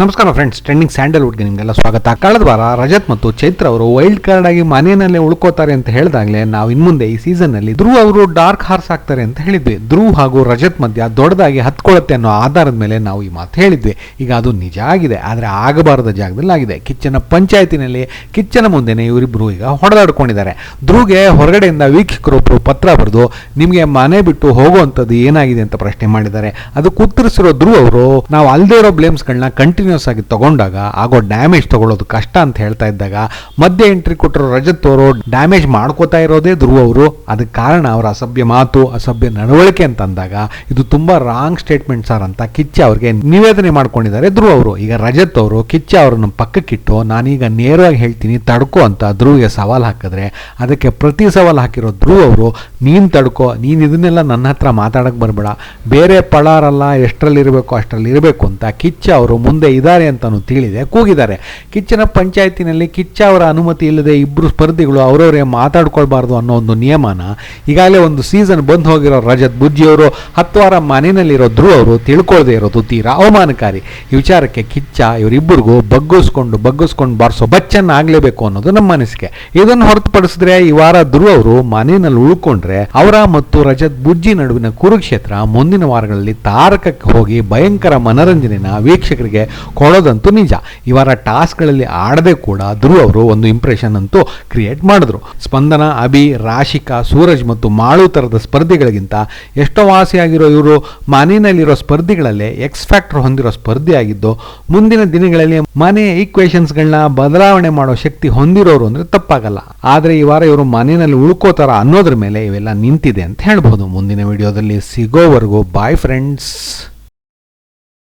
ನಮಸ್ಕಾರ friends trending ಸ್ಯಾಂಡಲ್ವುಡ್ಗೆ ನಿಮಗೆಲ್ಲ ಸ್ವಾಗತ. ಕಳೆದ ವಾರ ರಜತ್ ಮತ್ತು ಚೈತ್ರ ಅವರು ವೈಲ್ಡ್ ಕಾರ್ಡ್ ಆಗಿ ಮನೆಯಲ್ಲೇ ಉಳ್ಕೋತಾರೆ ಅಂತ ಹೇಳಿದಾಗಲೇ ನಾವು ಇನ್ಮುಂದೆ ಈ ಸೀಸನ್ನಲ್ಲಿ ಧ್ರುವ ಅವರು ಡಾರ್ಕ್ ಹಾರ್ಸ್ ಆಗ್ತಾರೆ ಅಂತ ಹೇಳಿದ್ವಿ. ಧ್ರುವ ಹಾಗೂ ರಜತ್ ಮಧ್ಯ ದೊಡ್ಡದಾಗಿ ಹತ್ಕೊಳ್ಳುತ್ತೆ ಅನ್ನೋ ಆಧಾರದ ಮೇಲೆ ನಾವು ಈ ಮಾತು ಹೇಳಿದ್ವಿ. ಈಗ ಅದು ನಿಜ ಆಗಿದೆ, ಆದರೆ ಆಗಬಾರದ ಜಾಗದಲ್ಲಿ ಆಗಿದೆ. ಕಿಚ್ಚನ ಪಂಚಾಯತಿನಲ್ಲಿ, ಕಿಚ್ಚನ ಮುಂದೆನೆ ಇವರಿಬ್ರು ಈಗ ಹೊಡೆದಾಡ್ಕೊಂಡಿದ್ದಾರೆ. ಧ್ರುವ್ಗೆ ಹೊರಗಡೆಯಿಂದ ವೀಕ್ಷಕರೊಬ್ಬರು ಪತ್ರ ಬರೆದು, ನಿಮಗೆ ಮನೆ ಬಿಟ್ಟು ಹೋಗುವಂಥದ್ದು ಏನಾಗಿದೆ? ಅಂತ ಪ್ರಶ್ನೆ ಮಾಡಿದ್ದಾರೆ. ಅದಕ್ಕೆ ಉತ್ತರಿಸಿರೋ ಧ್ರುವ ಅವರು, ನಾವು ಅಲ್ಲದೆ ಇರೋ ಬ್ಲೇಮ್ಸ್ಗಳನ್ನ ಕಂಟಿನ್ಯೂಸ್ ಆಗಿ ತಗೊಂಡಾಗ ಆಗೋ ಡ್ಯಾಮೇಜ್ ತಗೊಳ್ಳೋದು ಕಷ್ಟ ಅಂತ ಹೇಳ್ತಾ ಇದ್ದಾಗ ಮಧ್ಯೆ ಎಂಟ್ರಿ ಕೊಟ್ಟರು ರಜತ್ ಅವರು ಡ್ಯಾಮೇಜ್ ಮಾಡ್ಕೋತಾ ಇರೋದೇ ಧ್ರುವ ಅವರು. ಅದಕ್ಕೆ ಕಾರಣ ಅವರ ಅಸಭ್ಯ ಮಾತು, ಅಸಭ್ಯ ನಡವಳಿಕೆ ಅಂತ ಅಂದಾಗ ಇದು ತುಂಬಾ ರಾಂಗ್ ಸ್ಟೇಟ್ಮೆಂಟ್ ಸರ್ ಅಂತ ಕಿಚ್ಚ ಅವರಿಗೆ ನಿವೇದನೆ ಮಾಡ್ಕೊಂಡಿದ್ದಾರೆ ಧ್ರುವ ಅವರು. ಈಗ ರಜತ್ ಅವರು ಕಿಚ್ಚ ಅವರನ್ನು ಪಕ್ಕಕ್ಕಿಟ್ಟು, ನಾನೀಗ ನೇರವಾಗಿ ಹೇಳ್ತೀನಿ ತಡ್ಕೊ ಅಂತ ಧ್ರುವಿಗೆ ಸವಾಲು ಹಾಕಿದ್ರೆ ಅದಕ್ಕೆ ಪ್ರತಿ ಸವಾಲು ಹಾಕಿರೋ ಧ್ರುವ್ ಅವರು, ನೀನ್ ತಡ್ಕೊ, ನೀನ್ ಇದನ್ನೆಲ್ಲ ನನ್ನ ಹತ್ರ ಮಾತಾಡಕ್ಕೆ ಬರಬೇಡ. ಬೇರೆ ಪಳಾರಲ್ಲ ಎಷ್ಟರಲ್ಲಿ ಇರಬೇಕು ಅಷ್ಟರಲ್ಲಿ ಇರಬೇಕು ಅಂತ ಕಿಚ್ಚ ಅವರು ಮುಂದೆ ಇದ್ದಾರೆ ಅಂತಲೂ ತಿಳಿದೆ. ಕೂಗಿದ್ದಾರೆ. ಕಿಚ್ಚನ ಪಂಚಾಯತಿನಲ್ಲಿ ಕಿಚ್ಚ ಅವರ ಅನುಮತಿ ಇಲ್ಲದೆ ಇಬ್ಬರು ಸ್ಪರ್ಧಿಗಳು ಅವರವರೇ ಮಾತಾಡ್ಕೊಳ್ಬಾರ್ದು ಅನ್ನೋ ಒಂದು ನಿಯಮನ ಈಗಾಗಲೇ ಒಂದು ಸೀಸನ್ ಬಂದು ಹೋಗಿರೋ ರಜತ್ ಬುಜ್ಜಿಯವರು ಹತ್ತು ವಾರ ಮನೆಯಲ್ಲಿರೋ ಧ್ರುವ ಅವರು ತಿಳ್ಕೊಳ್ಳದೆ ಇರೋದು ತೀರಾ ಅವಮಾನಕಾರಿ. ಈ ವಿಚಾರಕ್ಕೆ ಕಿಚ್ಚ ಇವರಿಬ್ಬರಿಗೂ ಬಗ್ಗಿಸ್ಕೊಂಡು ಬಗ್ಗಿಸ್ಕೊಂಡು ಬಾರಿಸೋ ಬಚ್ಚನ್ ಆಗಲೇಬೇಕು ಅನ್ನೋದು ನಮ್ಮ ಅನಿಸಿಕೆ. ಇದನ್ನು ಹೊರತುಪಡಿಸಿದ್ರೆ ಈ ವಾರ ಧ್ರುವ ಅವರು ಮನೆಯಲ್ಲಿ ಉಳ್ಕೊಂಡ್ರೆ ಅವರ ಮತ್ತು ರಜತ್ ಬುಜ್ಜಿ ನಡುವಿನ ಕುರುಕ್ಷೇತ್ರ ಮುಂದಿನ ವಾರಗಳಲ್ಲಿ ತಾರಕಕ್ಕೆ ಹೋಗಿ ಭಯಂಕರ ಮನರಂಜನೆನ ವೀಕ್ಷಕರಿಗೆ ಕೊಡೋದಂತೂ ನಿಜ. ಇವರ ವಾರ ಟಾಸ್ಕ್ಗಳಲ್ಲಿ ಆಡದೆ ಕೂಡ ಧ್ರುವ್ ಅವರು ಒಂದು ಇಂಪ್ರೆಷನ್ ಅಂತೂ ಕ್ರಿಯೇಟ್ ಮಾಡಿದ್ರು. ಸ್ಪಂದನ, ಅಭಿ, ರಾಶಿಕಾ, ಸೂರಜ್ ಮತ್ತು ಮಾಳು ಥರದ ಸ್ಪರ್ಧಿಗಳಿಗಿಂತ ಎಷ್ಟೋ ವಾಸಿಯಾಗಿರೋ ಇವರು ಮನೆಯಲ್ಲಿರೋ ಸ್ಪರ್ಧಿಗಳಲ್ಲೇ ಎಕ್ಸ್ ಫ್ಯಾಕ್ಟರ್ ಹೊಂದಿರೋ ಸ್ಪರ್ಧಿಯಾಗಿದ್ದು ಮುಂದಿನ ದಿನಗಳಲ್ಲಿ ಮನೆ ಈಕ್ವೇಷನ್ಸ್ಗಳನ್ನ ಬದಲಾವಣೆ ಮಾಡೋ ಶಕ್ತಿ ಹೊಂದಿರೋರು ಅಂದ್ರೆ ತಪ್ಪಾಗಲ್ಲ. ಆದರೆ ಈ ವಾರ ಇವರು ಮನೆಯಲ್ಲಿ ಉಳ್ಕೋತಾರ ಅನ್ನೋದ್ರ ಮೇಲೆ ಇವೆಲ್ಲ ನಿಂತಿದೆ ಅಂತ ಹೇಳ್ಬೋದು. ಮುಂದಿನ ವಿಡಿಯೋದಲ್ಲಿ ಸಿಗೋವರೆಗೂ ಬಾಯ್ ಫ್ರೆಂಡ್ಸ್